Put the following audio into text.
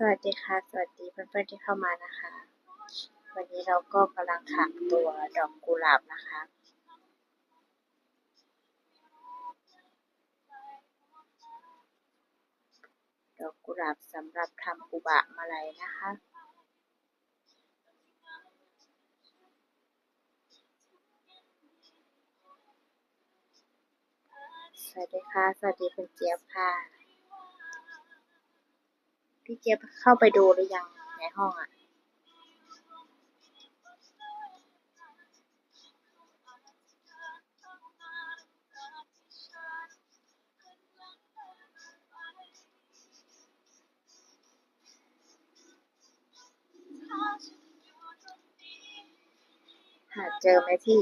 สวัสดีค่ะ สวัสดีเพื่อนๆที่เข้ามานะคะ วันนี้เราก็กำลังถักตัวดอกกุหลาบนะคะ ดอกกุหลาบสำหรับทำอุบะมาลัยนะคะสวัสดีค่ะ สวัสดีคุณเจี๊ยบค่ะ พี่เจี๊ยบเข้าไปดูหรือยังในห้องอะหาเจอไหมพี่